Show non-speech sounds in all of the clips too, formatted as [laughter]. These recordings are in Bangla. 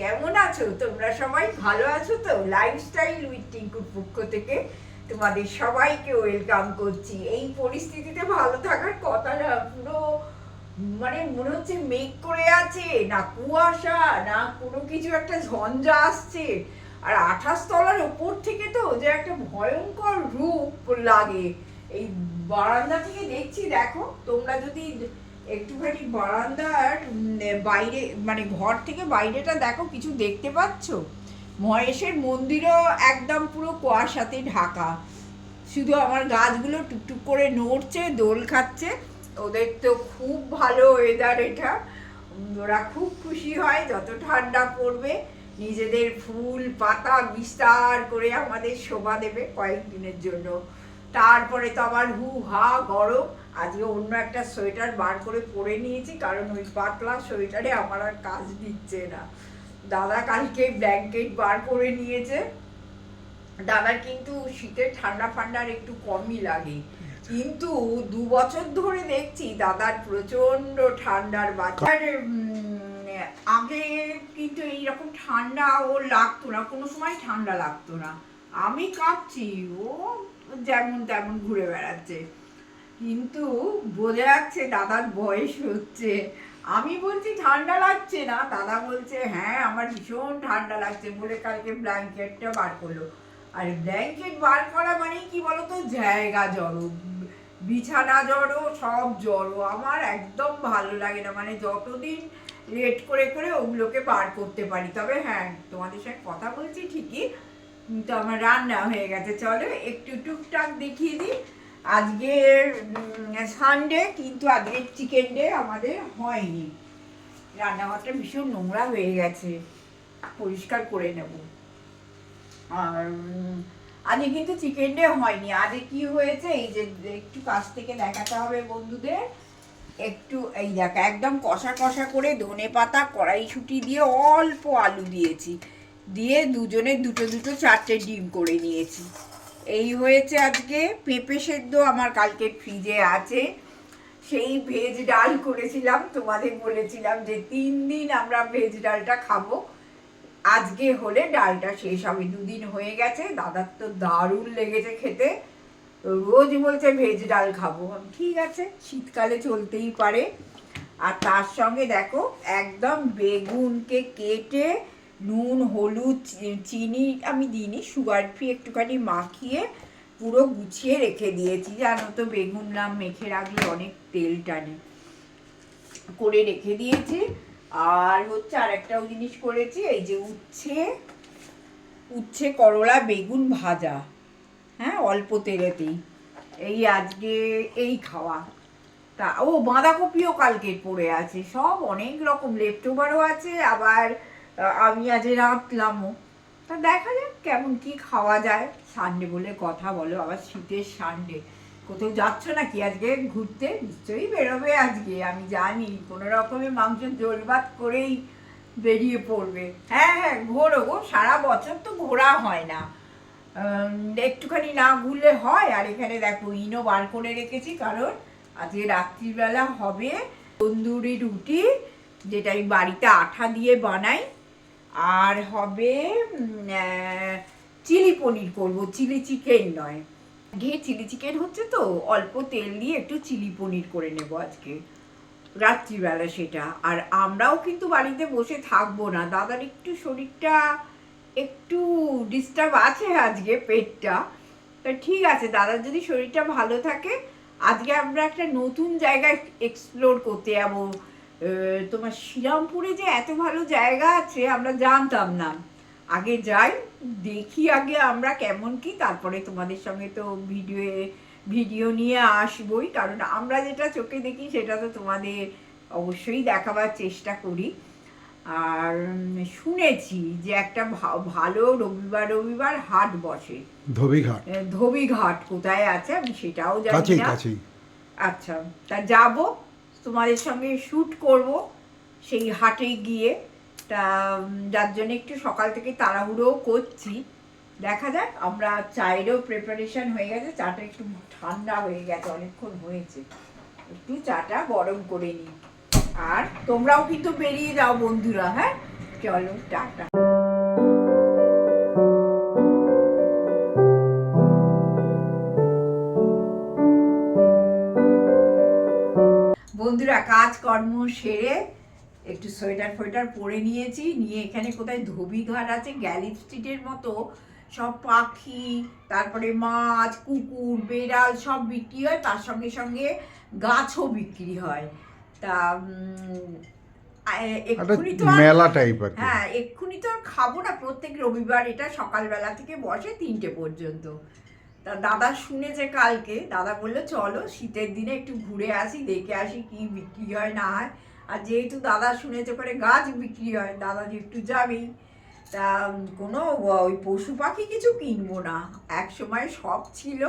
কেমন আছো? তোমরা সবাই ভালো আছো তো? লাইফস্টাইল উইথ টিঙ্কুর পক্ষ থেকে তোমাদের সবাইকে ওয়েলকাম করছি। এই পরিস্থিতিতে ভালো থাকার কথা না, পুরো মানে মনে হচ্ছে মেঘ করে আছে, না কুয়াশা, না কোনো কিছু, একটা ঝঞ্ঝা আসছে। আর আঠাশ তলার ওপর থেকে তো যে একটা ভয়ঙ্কর রূপ লাগে। এই বারান্দা থেকে দেখছি, দেখো, তোমরা যদি একটুখানি বারান্দার বাইরে মানে ঘর থেকে বাইরেটা দেখো, কিছু দেখতে পাচ্ছ? মহেশের মন্দিরও একদম পুরো কুয়াশাতে ঢাকা। শুধু আমার গাছগুলো টুকটুক করে নড়ছে, দোল খাচ্ছে। ওদের তো খুব ভালো ওয়েদার এটা। ওরা খুব খুশি হয় যত ঠান্ডা পড়বে। নিজেদের ফুল, পাতা বিস্তার করে আমাদের শোভা দেবে কয়েকদিনের জন্য। তারপরে তো আবার হু হা গরম। আজকে অন্য একটা সোয়েটার বার করে পরে নিয়েছি, কারণ ওই পাতলা সোয়েটারে আমার আর কাজ দিচ্ছে না। দাদা কালকে ব্ল্যাঙ্কেট বার করে নিয়েছে। দাদার কিন্তু শীতের ঠান্ডা ফান্ডার একটু কমই লাগে। কিন্তু দু বছর ধরে দেখছি দাদার প্রচণ্ড ঠান্ডার বাজার আগে কিন্তু এইরকম ঠান্ডা ও লাগতো না, কোনো সময় ঠান্ডা লাগতো না। আমি কাঁপছি, ও যেমন তেমন ঘুরে বেড়াচ্ছে। কিন্তু বোঝা যাচ্ছে দাদার বয়স হচ্ছে। আমি বলছি, ঠান্ডা লাগছে না? দাদা বলছে হ্যাঁ আমার ভীষণ ঠান্ডা লাগছে বলে কালকে ব্ল্যাঙ্কেটটা বার করল। আর, ব্ল্যাঙ্কেট বার করা মানে কি বলতো? জায়গা জড়ো, বিছানা জড়ো, সব জড়ো। আমার একদম ভালো লাগে না। মানে যতদিন লেট করে করে ওগুলোকে বার করতে পারি। তবে হ্যাঁ তোমাদের সঙ্গে কথা বলছি ঠিকই। কিন্তু আমার রান্না হয়ে গেছে। চলো একটু টুকটাক দেখিয়ে দিই। আজকে সানডে কিন্তু আজকে চিকেন ডে আমাদের হয়নি। রান্নাঘরটা ভীষণ নোংরা হয়ে গেছে। পরিষ্কার করে নেব। আর আজকে কিন্তু চিকেন ডে হয়নি। আজকে কি হয়েছে? এই যে একটু কাছ থেকে দেখাতে হবে বন্ধুদের। একটু, এই দেখ, একদম কষা কষা করে ধনে পাতা কড়াইশুঁটি দিয়ে অল্প আলু দিয়েছি। দিয়ে দুজনে, দুটো দুটো, চারটে ডিম করে নিয়েছি। এই হয়েছে আজকে পেঁপে সেদ্ধ, আমার কালকে ফ্রিজে আছে। সেই ভেজ ডাল করেছিলাম, তোমাদের বলেছিলাম যে তিন দিন আমরা ভেজ ডালটা খাব। আজকে হলে ডালটা শেষ হবে, দুদিন হয়ে গেছে। দাদার তো দারুণ লেগেছে খেতে। রোজ বলছে ভেজ ডাল খাব। ঠিক আছে, শীতকালে চলতেই পারে। আর তার সঙ্গে দেখো, একদম বেগুনকে কেটে নুন, হলুদ চিনি আমি দিইনি সুগার ফ্রি একটুখানি মাখিয়ে পুরো গুছিয়ে রেখে দিয়েছি। জানো তো, বেগুন নাম মেখে রাখলে অনেক তেল টানে। করে রেখে দিয়েছি। আর হচ্ছে আর একটাও জিনিস করেছি, এই যে উচ্ছে উচ্ছে করলা বেগুন ভাজা। হ্যাঁ অল্প তেলেতেই। এই আজকে এই খাওয়া। তা, ও বাঁধাকপিও কালকে পড়ে আছে। সব অনেক রকম লেফট ওভারও আছে, আবার আমি আজ রাঁধলামও তা দেখা যাক কেমন, কি খাওয়া যায়। সানডে বলে কথা বলো, আবার শীতের সানডে কোথাও যাচ্ছ নাকি আজকে ঘুরতে? নিশ্চয়ই বেরোবে আজকে, আমি জানি। কোনো রকমের মাংস জোল ভাত করেই বেরিয়ে পড়বে। হ্যাঁ হ্যাঁ ঘোরো গো, সারা বছর তো ঘোরা হয় না। একটুখানি না ঘুরলে হয়, আর এখানে দেখো, ইনো বার করে রেখেছি, কারণ আজকে রাত্রিবেলা হবে তন্দুরি রুটি, যেটা আমি বাড়িতে আঠা দিয়ে বানাই। আর হবে চিলি পনির করব, চিলি চিকেন নয়। ঘে চিলি চিকেন হচ্ছে তো, অল্প তেল দিয়ে একটু চিলি পনির করে নেব আজকে, রাত্রিবেলা সেটা। আর আমরাও কিন্তু বাড়িতে বসে থাকব না। দাদার একটু শরীরটা একটু ডিস্টার্ব আছে আজকে পেটটা। তা ঠিক আছে, দাদার যদি শরীরটা ভালো থাকে, আজকে আমরা একটা নতুন জায়গায় এক্সপ্লোর করতে যাব। তোমার শ্রীরামপুরে যে এত ভালো জায়গা আছে আমরা জানতাম না। আগে যাই দেখি আগে আমরা কেমন কি তারপরে তোমাদের সঙ্গে তো ভিডিও ভিডিও নিয়ে আসবই কারণ আমরা যেটা চোখে দেখি সেটা তো তোমাদের অবশ্যই দেখাবার চেষ্টা করি। আর শুনেছি যে একটা ভালো রবিবার রবিবার হাট বসে। ধোবিঘাট। ধোবিঘাট কোথায় আছে আমি সেটাও জানি না। আচ্ছা তা যাব। তোমাদের সঙ্গে শ্যুট করব। সেই হাটে গিয়ে। তা যার জন্য একটু সকাল থেকে তাড়াহুড়োও করছি। দেখা যাক, আমরা চায়েরও প্রিপারেশন হয়ে গেছে। চাটা একটু ঠান্ডা হয়ে গেছে, অনেকক্ষণ হয়েছে। একটু চাটা গরম করে নিই। আর তোমরাও কিন্তু বেরিয়ে যাও বন্ধুরা হ্যাঁ? চলো, টাটা। বন্ধুরা কাজকর্ম সেরে একটু সোয়েটার ফোয়েটার পরে নিয়েছি। নিয়ে এখানে কোথায় ধোবি ঘাট আছে গ্যালি স্ট্রিটের মতো। সব পাখি তারপরে মাছ কুকুর বেড়াল সব বিক্রি হয়। তার সঙ্গে সঙ্গে গাছও বিক্রি হয়। তা এক্ষুনি তো মেলা টাইপ হ্যাঁ এক্ষুনি তো আর খাব না। প্রত্যেক রবিবার এটা সকালবেলা থেকে বসে তিনটে পর্যন্ত। তা দাদা শুনেছে কালকে, দাদা বলল, চলো, শীতের দিনে একটু ঘুরে আসি, দেখে আসি কি বিক্রি হয় না হয়। আর যেহেতু দাদা শুনেছে করে গাছ বিক্রি হয়, দাদা যে একটু যাবেই। তা কোনো ওই পশু পাখি কিছু কিনবো না। এক সময় সব ছিল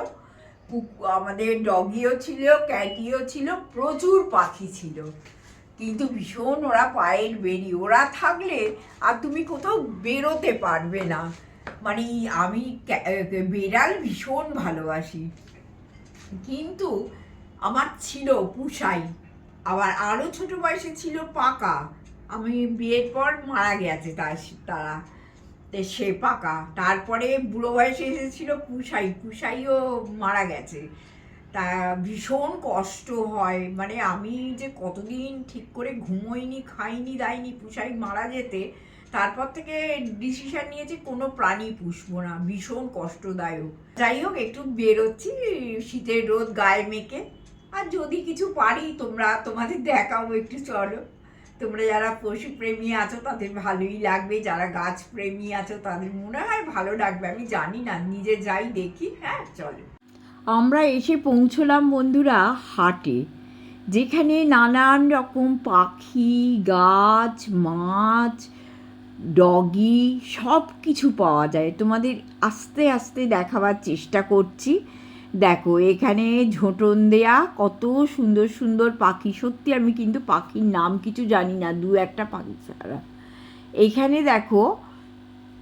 আমাদের ডগিও ছিল, ক্যাটিও ছিল, প্রচুর পাখি ছিল। কিন্তু ভীষণ ওরা পায়ের বেরি ওরা থাকলে আর তুমি কোথাও বেরোতে পারবে না। মানে আমি বেড়াল ভীষণ ভালোবাসি। কিন্তু আমার ছিল পুষাই আবার আরও ছোট বয়সে ছিল পাকা। আমি বিয়ের পর মারা গেছে তার সে পাকা। তারপরে বুড়ো বয়সে এসেছিল পুষাই পুষাইও মারা গেছে। তা ভীষণ কষ্ট হয়। মানে আমি যে কতদিন ঠিক করে ঘুমোইনি, খাইনি, দাইনি পুষাই মারা যেতে তারপর থেকে ডিসিশন নিয়েছি কোনো প্রাণী পুষবো না, ভীষণ কষ্টদায়ক। যাই হোক, একটু বেরোচ্ছি, শীতের রোদ গায়ে মেখে। আর যদি কিছু পারি, তোমরা তোমাদের দেখাও একটু, চলো। তোমরা যারা পশু প্রেমী আছো, তাদের ভালোই লাগবে। যারা গাছ প্রেমী আছো, তাদের মনে হয় ভালো লাগবে। আমি জানি না, নিজে যাই দেখি হ্যাঁ চলো। আমরা এসে পৌঁছলাম বন্ধুরা হাটে, যেখানে নানান রকম পাখি, গাছ, মাছ ডগি সব কিছু পাওয়া যায়। তোমাদের আস্তে আস্তে দেখাবার চেষ্টা করছি। দেখো, এখানে ঝোঁটন দেয়া, কত সুন্দর সুন্দর পাখি। সত্যি আমি কিন্তু পাখির নাম কিছু জানি না, দু একটা পাখি ছাড়া। এখানে দেখো,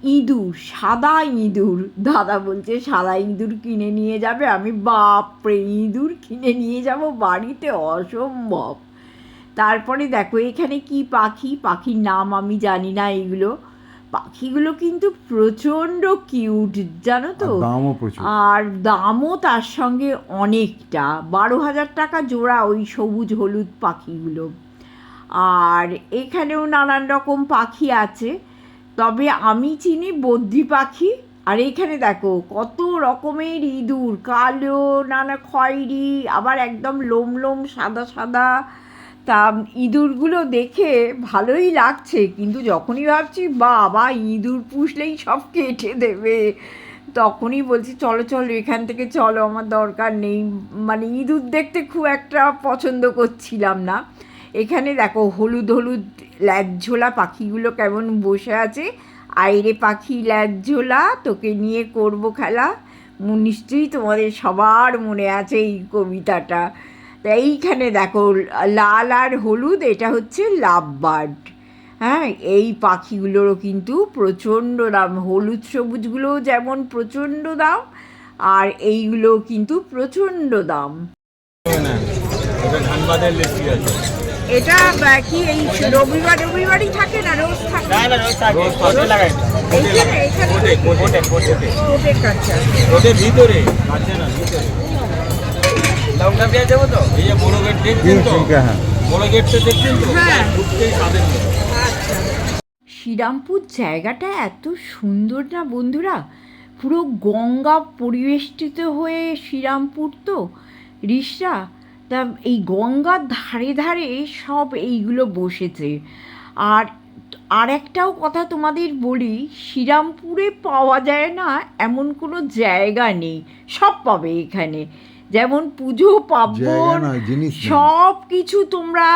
ইঁদুর, সাদা ইঁদুর। দাদা বলছে, সাদা ইঁদুর কিনে নিয়ে যাবে? আমি, বাপরে, ইঁদুর কিনে নিয়ে যাব বাড়িতে? অসম্ভব! তারপরে দেখো এখানে কি পাখি? পাখির নাম আমি জানি না এগুলো পাখিগুলো কিন্তু প্রচণ্ড কিউট জানো তো? আর দামও তার সঙ্গে অনেকটা। বারো হাজার টাকা জোড়া ওই সবুজ হলুদ পাখিগুলো। আর এখানেও নানান রকম পাখি আছে। তবে আমি চিনি বদ্রি পাখি। আর এখানে দেখো কত রকমের ইঁদুর। কালো নানা খয়েরি আবার একদম লোম লোম সাদা সাদা। তা ইঁদুরগুলো দেখে ভালোই লাগছে, কিন্তু যখনই ভাবছি, বাবা, ইঁদুর পুষলেই সব কেটে দেবে। তখনই বলছি, চলো চলো, এখান থেকে চলো, আমার দরকার নেই। মানে ইঁদুর দেখতে খুব একটা পছন্দ করছিলাম না। এখানে দেখো, হলুদ হলুদ ল্যাজঝোলা পাখিগুলো কেমন বসে আছে। আইরে পাখি ল্যাজঝোলা তোকে নিয়ে করব খেলা। নিশ্চয়ই তোমাদের সবার মনে আছে এই কবিতাটা। তা এইখানে দেখো লাল আর হলুদ এটা হচ্ছে লাভ বার্ড হ্যাঁ এই পাখিগুলোরও কিন্তু প্রচণ্ড দাম। হলুদ সবুজগুলোও যেমন প্রচণ্ড দাম আর এইগুলো কিন্তু প্রচণ্ড দাম। এটা কি এই রবিবার রবিবারই থাকে না? রোজ থাকে? এইখানে এখানে ভিতরে না ভিতরে। লঙ্কা পেঁয়াজ দেবো তো? এই যে বড় গেট দেখছেন তো? হ্যাঁ। বড় গেটটা দেখছেন তো? হ্যাঁ। ঢুকতেই সাদের শ্রীরামপুর জায়গাটা এত সুন্দর না বন্ধুরা? পুরো গঙ্গা পরিবেষ্টিত হয়ে শ্রীরামপুর তো? রিসরা তা এই গঙ্গার ধারে ধারে সব এইগুলো বসেছে। আর আর একটাও কথা তোমাদের বলি শ্রীরামপুরে পাওয়া যায় না এমন কোনো জায়গা নেই। সব পাবে এখানে। যেমন পুজো পার্বণ সব কিছু তোমরা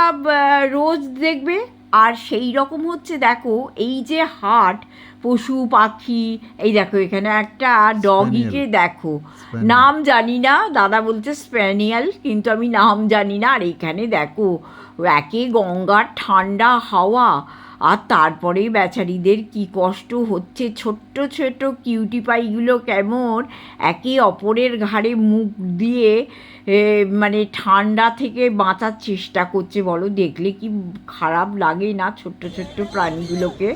রোজ দেখবে। আর সেই রকম হচ্ছে দেখো এই যে হাট পশু পাখি এই দেখো এখানে একটা ডগিকে দেখো। নাম জানি না দাদা বলছে স্প্যানিয়াল কিন্তু আমি নাম জানি না। আর এখানে দেখো একে গঙ্গার ঠান্ডা হাওয়া আর তারপরে বেচারিদের কি কষ্ট হচ্ছে? ছোট্ট ছোট্ট কিউটিপাইগুলো কেমন? একে অপরের ঘাড়ে মুখ দিয়ে মানে ঠান্ডা থেকে বাঁচার চেষ্টা করছে। বলো, দেখলে কি খারাপ লাগে না ছোট্ট ছোট্ট প্রাণীগুলোকে?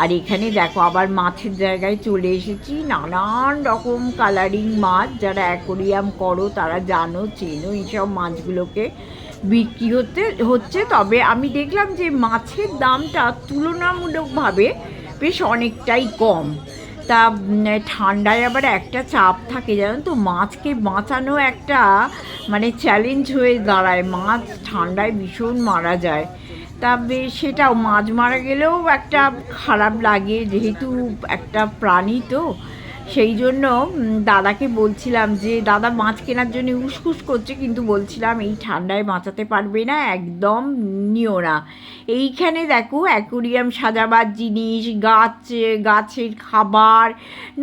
আর এখানে দেখো, আবার মাছের জায়গায় চলে এসেছি। নানান রকম কালারিং মাছ যারা অ্যাকোরিয়াম করো, তারা জানো, চেনো এইসব মাছগুলোকে। বিক্রি হতে, হচ্ছে। তবে আমি দেখলাম যে মাছের দামটা তুলনামূলকভাবে বেশ অনেকটাই কম। তা ঠান্ডায় আবার একটা চাপ থাকে, জানো তো? মাছকে বাঁচানো একটা মানে চ্যালেঞ্জ হয়ে দাঁড়ায়। মাছ ঠান্ডায় ভীষণ মারা যায়। তা সেটাও, মাছ মারা গেলেও একটা খারাপ লাগে, যেহেতু একটা প্রাণী তো। সেই জন্য দাদাকে বলছিলাম যে দাদা মাছ কেনার জন্য উসকুস করছে। কিন্তু বলছিলাম এই ঠান্ডায় বাঁচাতে পারবে না একদম নিও না। এইখানে দেখো অ্যাকোরিয়াম সাজাবার জিনিস গাছ গাছের খাবার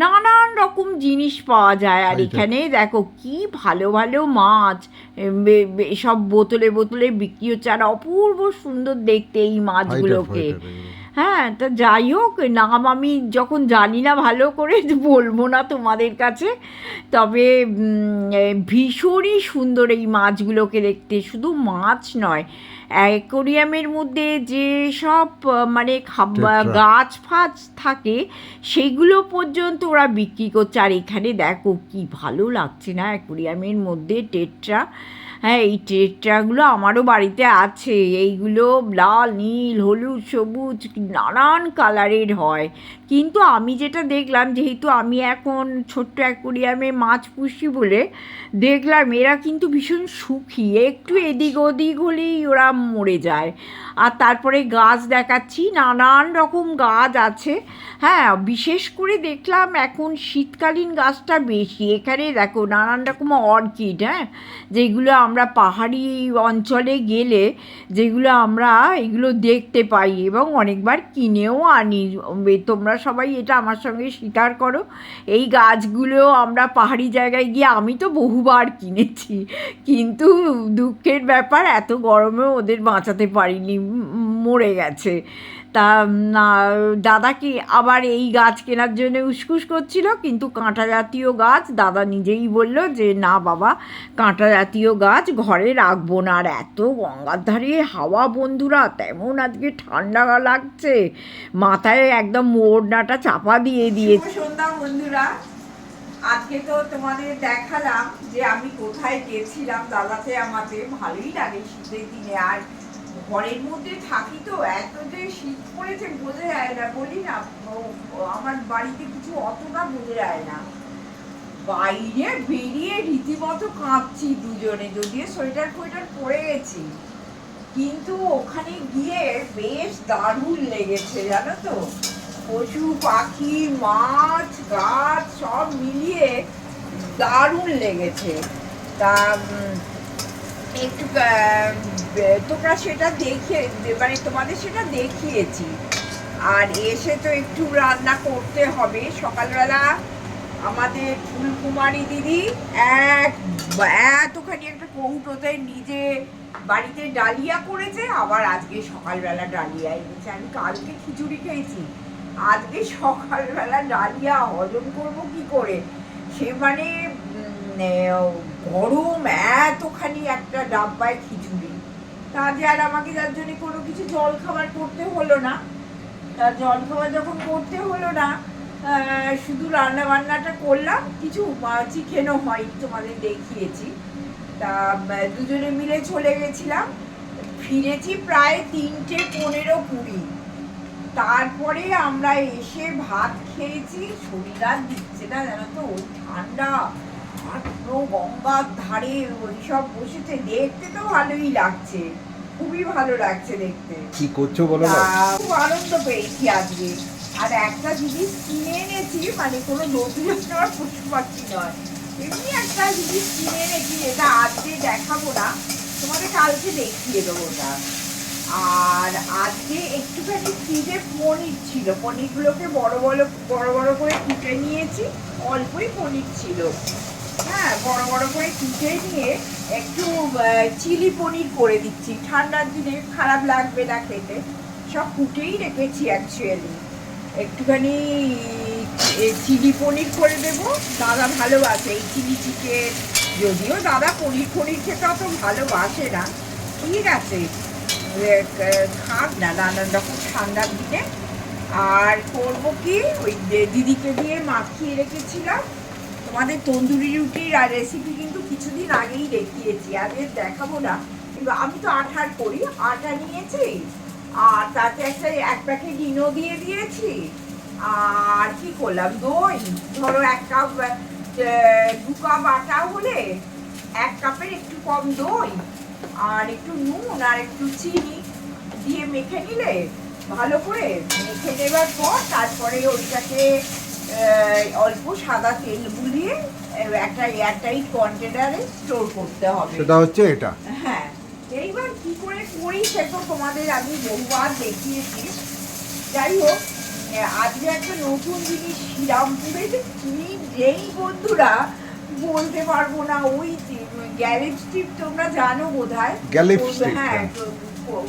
নানান রকম জিনিস পাওয়া যায়। আর এখানে দেখো কি ভালো ভালো মাছ সব বোতলে বোতলে বিক্রি হচ্ছে। আর অপূর্ব সুন্দর দেখতে এই মাছগুলোকে। হ্যাঁ তা যাই হোক নাম আমি যখন জানি না ভালো করে বলব না তোমাদের কাছে। তবে ভীষণই সুন্দর এই মাছগুলোকে দেখতে। শুধু মাছ নয় অ্যাকোরিয়ামের মধ্যে যে সব মানে গাছ ফাছ থাকে সেগুলো পর্যন্ত ওরা বিক্রি করছে। আর এখানে দেখো কি ভালো লাগছে না অ্যাকোরিয়ামের মধ্যে টেট্রা। হ্যাঁ এই টেট্রাগুলো আমারও বাড়িতে আছে। এইগুলো লাল নীল হলুদ সবুজ নানান কালারের হয়। কিন্তু আমি যেটা দেখলাম, যেহেতু আমি এখন ছোট্ট অ্যাকোরিয়ামে মাছ পুষি বলে দেখলাম, এরা কিন্তু ভীষণ সুখী। একটু এদিক ওদিক হলেই ওরা মরে যায়। আর তারপরে গাছ দেখাচ্ছি, নানান রকম গাছ আছে। হ্যাঁ বিশেষ করে দেখলাম এখন শীতকালীন গাছটা বেশি। এখানে দেখো নানান রকম অর্কিড হ্যাঁ যেগুলো আমরা পাহাড়ি অঞ্চলে গেলে যেগুলো আমরা এগুলো দেখতে পাই এবং অনেকবার কিনেও আনি। তোমরা সবাই এটা আমার সঙ্গে স্বীকার করো। এই গাছগুলো আমরা পাহাড়ি জায়গায় গিয়ে আমি তো বহুবার কিনেছি। কিন্তু দুঃখের ব্যাপার, এত গরমে ওদের বাঁচাতে পারিনি মরে গেছে। তা, না, দাদাকে আবার এই গাছ কেনার জন্য উসকুস করছিল, কিন্তু কাঁটা জাতীয় গাছ, দাদা নিজেই বলল যে, না বাবা, কাঁটা জাতীয় গাছ ঘরে রাখব না। আর এত গঙ্গার ধারে হাওয়া, বন্ধুরা, তেমন আজকে ঠান্ডা লাগছে। মাথায় একদম মোড়নাটা চাপা দিয়ে দিয়েছে। সন্ধ্যা, বন্ধুরা। আজকে তো তোমাদের দেখালাম যে আমি কোথায় গেছিলাম। দাদাতে আমাকে ভালোই লাগে শীতের দিনে। আর ঘরের মধ্যে থাকি তো, এত যে শীত পড়েছে বোঝা যায় না, বলি না আমার বাড়িতে কিছু অতটা বোঝা যায় না। বাইরে বেরিয়ে রীতিমতো কাঁপছি দুজনে, যদিও সোয়েটার ফোয়েটার পরে গেছি কিন্তু ওখানে গিয়ে বেশ দারুণ লেগেছে, জানো তো? পশু পাখি, মাছ, গাছ, সব মিলিয়ে দারুণ লেগেছে। তা একটু তোমরা সেটা দেখে মানে তোমাদের সেটা দেখিয়েছি। আর এসে তো একটু রান্না করতে হবে। সকালবেলা আমাদের ফুলকুমারী দিদি এক, এতখানি একটা কৌটোতে নিজে বাড়িতে ডালিয়া করেছে, আবার আজকে সকালবেলা ডালিয়া এনেছে। আমি কালকে খিচুড়ি খেয়েছি। আজকে সকালবেলা ডালিয়া হজম করব কি করে? সে মানে গরম এতখানি একটা ডাব্বায় খিচুড়ি। তা যে আর আমাকে যার জন্য কোনো কিছু জল খাবার করতে হলো না। তা জল খাবার যখন করতে হলো না শুধু রান্না বান্নাটা করলাম, কিছু চিকেনও হয় তোমাদের দেখিয়েছি। তা দুজনে মিলে চলে গেছিলাম। ফিরেছি প্রায় তিনটে পনেরো কুড়ি। তারপরে আমরা এসে ভাত খেয়েছি, শরীর আর দিচ্ছে না জানো তো ঠান্ডা। আর গঙ্গার ধারে ওইসব বসেছে দেখতে তো ভালোই লাগছে খুবই ভালো লাগছে দেখতে। কি করছ বলো খুব আনন্দ পেয়েছি আজকে। আর একটা জিনিস কিনে এনেছি মানে কোনো নতুন পশু পাখি নয়। এমনি একটা জিনিস কিনে এনেছি এটা আজকে দেখাবো না তোমাদের কালকে দেখিয়ে দেবো ওটা। আর আজকে একটুখানি ফ্রিজে পনির ছিল পনিরগুলোকে বড় বড় বড় বড় করে কুটে নিয়েছি অল্পই পনির ছিল। হ্যাঁ বড় বড় করে কুটে নিয়ে একটু চিলি পনির করে দিচ্ছি। ঠান্ডার দিনে খারাপ লাগবে না খেতে। সব কুটেই রেখেছি অ্যাকচুয়ালি একটুখানি চিলি পনির করে দেবো। দাদা ভালোবাসে এই চিলি চিকেন যদিও দাদা পনির পনির খেতে অত ভালোবাসে না। ঠিক আছে। খাক না, নানান রকম ঠান্ডার দিনে। আর করব কি? ওই দিদিকে দিয়ে মাখিয়ে রেখেছিলাম। তোমাদের তন্দুরি রুটির রেসিপি কিন্তু কিছুদিন আগেই দেখিয়েছি আগে দেখাবো না। কিন্তু আমি তো আঠার করি, আটা নিয়েছি, আর তাতে একটা এক প্যাকেট ইনো দিয়ে দিয়েছি, আর কি করলাম, দই। ধরো এক কাপ দু কাপ আটা হলে এক কাপের একটু কম দই, আর একটু নুন, আর একটু চিনি দিয়ে মেখে নিলে ভালো করে মেখে নেবার পর তারপরে ওইটাকে অল্প সাদা তেল বুলিয়ে একটা এয়ারটাইট কন্টেনারে স্টোর করতে হবে। সেটা হচ্ছে এটা। হ্যাঁ। এইবার কি করে করি সে তো তোমাদের আমি বহুবার দেখিয়েছি। যাই হোক আজকে একটা নতুন জিনিস শ্রীরামপুরে যে কি যেই বন্ধুরা বলতে পারব না ওই স্ট্রিপ তোমরা জানো বোধ হয় হ্যাঁ। হ্যাঁ।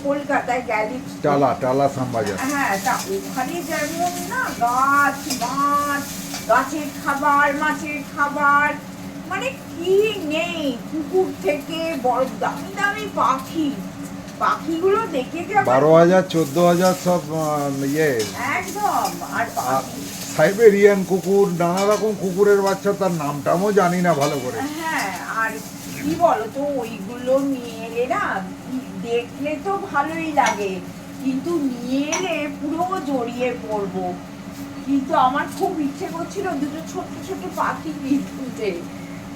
কলকাতায় স্ট্রিট। টালা টালা সামবাজার হ্যাঁ তা ওখানে যেমন না গাছ মাছ গাছের খাবার মাছের খাবার মানে কি নেই পুকুর থেকে বড় দামি দামি পাখি। পাখিগুলো দেখে যে বারো হাজার চোদ্দ হাজার সব ইয়ে। একদম আর সাইবেরিয়ান কুকুর নানা রকম কুকুরের বাচ্চা তার নামটামও জানি না ভালো করে। হ্যাঁ আর কি বলো তো ওইগুলো নিয়ে এলে না দেখলে তো ভালোই লাগে। কিন্তু নিয়ে এলে পুরো জড়িয়ে পড়ব। কিন্তু আমার খুব ইচ্ছে করছিল দুটো ছোট্ট ছোট্ট পাখি কিনতে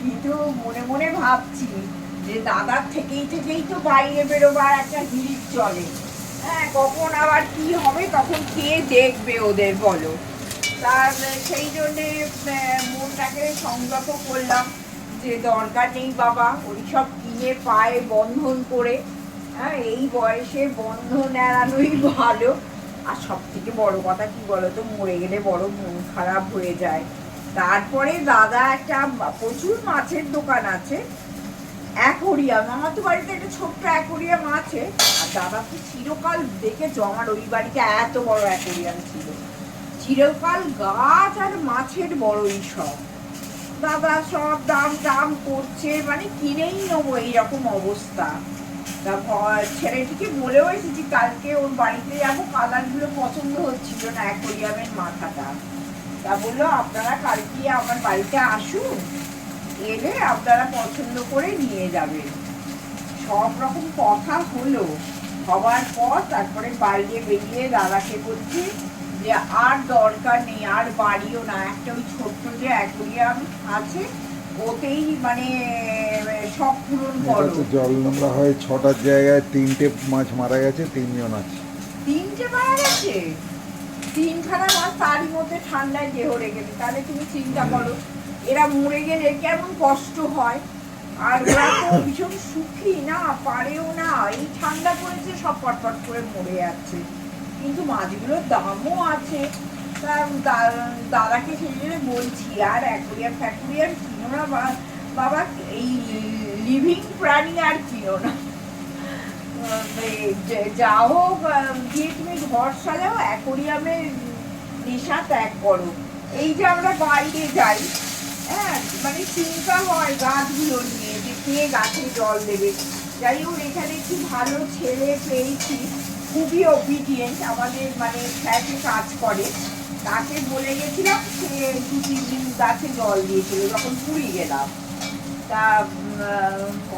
কিন্তু মনে মনে ভাবছি যে দাদার থেকেই থেকেই তো বাইরে বেরোবার একটা হিড়িক চলে। হ্যাঁ কখন আবার কি হবে তখন কে দেখবে ওদের বলো। তার সেই জন্যে মনটাকে সংযত করলাম যে দরকার নেই বাবা ওই সব কিনে পায়ে বন্ধন করে হ্যাঁ এই বয়সে বন্ধন এড়ানোই ভালো। আর সব থেকে বড় কথা কি বলতো, মরে গেলে বড় মন খারাপ হয়ে যায়। তারপরে দাদা একটা প্রচুর মাছের দোকান আছে, অ্যাকোরিয়াম। আমার তো বাড়িতে একটা ছোট্ট অ্যাকোরিয়াম আছে। আর দাদা তো চিরকাল দেখেছ, আমার ওই বাড়িতে এত বড় অ্যাকোরিয়াম ছিল। চিরকাল গাছ আর মাছের বড়ই সব দাদা সব দাম দাম করছে মানে কিনেই নেব, এইরকম অবস্থা। তা ছেলেটিকে বলেও এসেছি, কালকে ওর বাড়িতে যাব কালারগুলো পছন্দ হচ্ছিল না, অ্যাকোরিয়ামের মাথাটা। তা বলল, আপনারা কালকে আমার বাড়িতে আসুন, এলে আপনারা পছন্দ করে নিয়ে যাবেন। সব রকম কথা হলো। হওয়ার পর তারপরে বাইরে বেরিয়ে দাদাকে বলছি যে, আর দরকার নেই, আর বাড়িও না, একটা ওই ছোট্ট যে অ্যাকোরিয়াম আছে ওতেই মানে সব পূরণ করো। জল নোংরা হয় ছটার জায়গায় তিনটে মাছ মারা গেছে তিনজন আছে। তিনটে মারা গেছে? তিনখানা মাছ তারই মধ্যে ঠান্ডায় দেহ রেখেছে তাহলে তুমি চিন্তা করো এরা মরে গেলে কেমন কষ্ট হয়? আর ওরা তো [coughs] ভীষণ সুখী না পারেও না। এই ঠান্ডা পড়েছে সব পটপট করে মরে যাচ্ছে। কিন্তু মাছগুলোর দামও আছে। দাদাকে সেই জন্য বলছি, আর অ্যাকোরিয়াম ফ্যাকোরিয়াম কিনো না বাবা, এই লিভিং প্রাণী আর কিনো না। হোক গিয়ে তুমি ঘর সাজাও অ্যাকোরিয়ামে নেশা ত্যাগ করো। এই যে আমরা বাইরে যাই হ্যাঁ মানে চিন্তা হয় গাছগুলো নিয়ে, যে কে গাছে জল দেবে। যাই হোক, এখানে কি ভালো ছেলে পেয়েছি, খুবই অবিডিয়েন্ট আমাদের মানে ফ্ল্যাটে কাজ করে। তাকে বলে গেছিলাম সে দু তিন দিন গাছে জল দিয়েছিল, যখন পুরী গেলাম। তা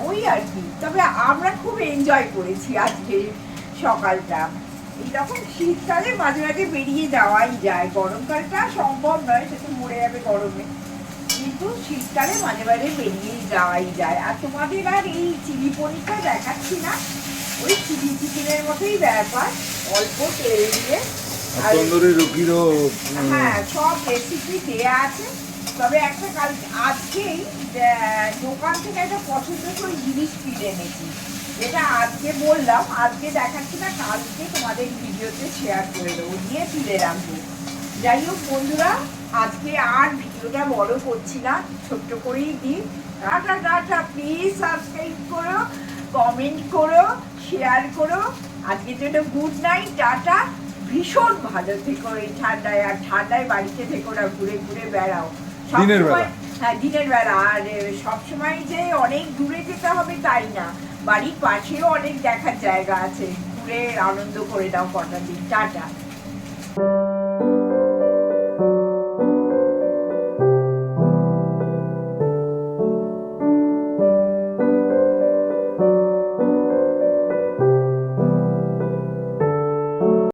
ওই আর কি। তবে আমরা খুব এনজয় করেছি আজকে সকালটা। এইরকম শীতকালে মাঝে মাঝে বেরিয়ে যাওয়াই যায়। গরমকালটা সম্ভব নয়, সে তো মরে যাবে গরমে। কিন্তু শীতকালে মাঝে মাঝে বেরিয়ে যাওয়াই যায়। আর তোমাদের আর এই চিলি পনিরটা দেখাচ্ছি না। ওই চিলি চিকেনের মতোই ব্যাপার। অল্প তেল দিয়ে তন্দুরি হ্যাঁ সব রেসিপি দেয়া আছে। তবে একটা কাল আজকেই দোকান থেকে একটা পছন্দসই জিনিস কিনে এনেছি। যেটা আজকে বললাম আজকে দেখাচ্ছি না কালকে তোমাদের ভিডিওতে শেয়ার করে দেবো দিয়ে তুলে রাখব যাই হোক বন্ধুরা আজকে আর ভিডিওটা বড় করছি না ছোট্ট করেই দিই। টাটা টাটা প্লিজ সাবস্ক্রাইব করো কমেন্ট করো শেয়ার করো। আজকের জন্য গুড নাইট টাটা। ভীষণ ভালো থেকো এই ঠান্ডায় আর ঠান্ডায় বাড়িতে থেকো না ঘুরে ঘুরে বেড়াও। দিনের বেলা? হ্যাঁ দিনের বেলা। আর সবসময় যে অনেক দূরে যেতে হবে তাই না। বাড়ির পাশেও অনেক দেখার জায়গা আছে। ঘুরে আনন্দ করে দাও কটা দিন। টাটা।